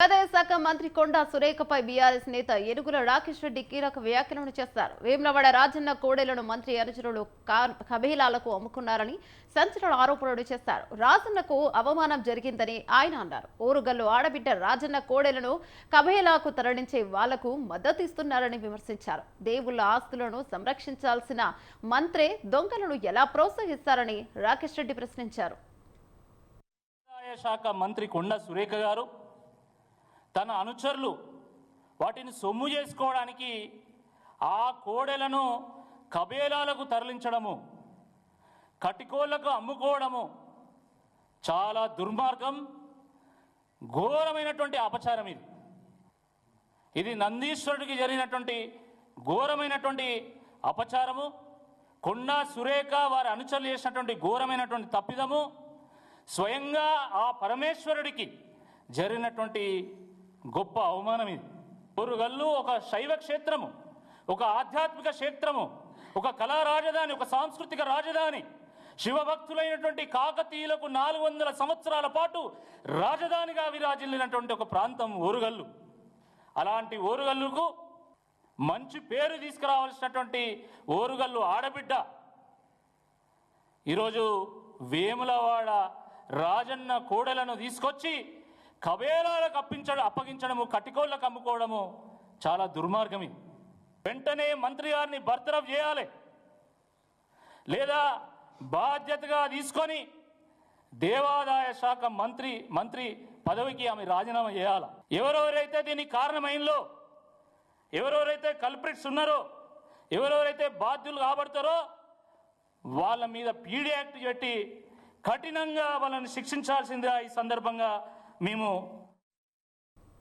దేవాదాయ శాఖ మంత్రి కొండా సురేఖపై బీఆర్ఎస్ నేత ఎనుగుల రాకేష్ రెడ్డి కీలక వ్యాఖ్యలను చేశారు. వేములవాడ రాజన్న కోడెలను మంత్రి అనుచరులు కబీలాలకు అమ్ముకున్నారని సంచలన ఆరోపణలు చేశారు. రాజన్నకు అవమానం జరిగిందని ఆయన అన్నారు. ఊరుగల్లు ఆడబిడ్డ రాజన్న కోడెలను కబేలాకు తరలించే వాళ్ళకు మద్దతు ఇస్తున్నారని విమర్శించారు. దేవుళ్ళ ఆస్తులను సంరక్షించాల్సిన మంత్రే దొంగలను ఎలా ప్రోత్సహిస్తారని రాకేష్ రెడ్డి ప్రశ్నించారు. శాఖ మంత్రి కొండ సురేఖ గారు తన అనుచరులు వాటిని సొమ్ము చేసుకోవడానికి ఆ కోడెలను కబేలాలకు తరలించడము కటికోళ్ళకు అమ్ముకోవడము చాలా దుర్మార్గం ఘోరమైనటువంటి అపచారం ఇది. ఇది నందీశ్వరుడికి జరిగినటువంటి ఘోరమైనటువంటి అపచారము కొండా సురేఖ వారి అనుచరులు చేసినటువంటి ఘోరమైనటువంటి తప్పిదము స్వయంగా ఆ పరమేశ్వరుడికి జరిగినటువంటి గొప్ప అవమానం ఇది ఊరుగల్లు ఒక శైవ క్షేత్రము ఒక ఆధ్యాత్మిక క్షేత్రము ఒక కళా రాజధాని ఒక సాంస్కృతిక రాజధాని. శివభక్తులైనటువంటి కాకతీయులకు నాలుగు వందల సంవత్సరాల పాటు రాజధానిగా విరాజిల్లినటువంటి ఒక ప్రాంతం ఓరుగల్లు అలాంటి ఓరుగల్లుకు మంచి పేరు తీసుకురావాల్సినటువంటి ఓరుగల్లు ఆడబిడ్డ. ఈరోజు వేములవాడ రాజన్న కోడలను తీసుకొచ్చి కబేరాలకు అప్పించడం అప్పగించడము కటికోళ్ళకు అమ్ముకోవడము చాలా దుర్మార్గం ఇది వెంటనే మంత్రి గారిని బర్తరఫ్ చేయాలి. లేదా బాధ్యతగా తీసుకొని దేవాదాయ శాఖ మంత్రి మంత్రి పదవికి ఆమె రాజీనామా చేయాలి. ఎవరెవరైతే దీనికి కారణమైందో ఎవరెవరైతే కల్ప్రిట్స్ ఉన్నారో ఎవరెవరైతే బాధ్యులు కాబడతారో వాళ్ళ మీద పీడీ యాక్ట్ పెట్టి కఠినంగా వాళ్ళని శిక్షించాల్సిందిగా ఈ సందర్భంగా మేము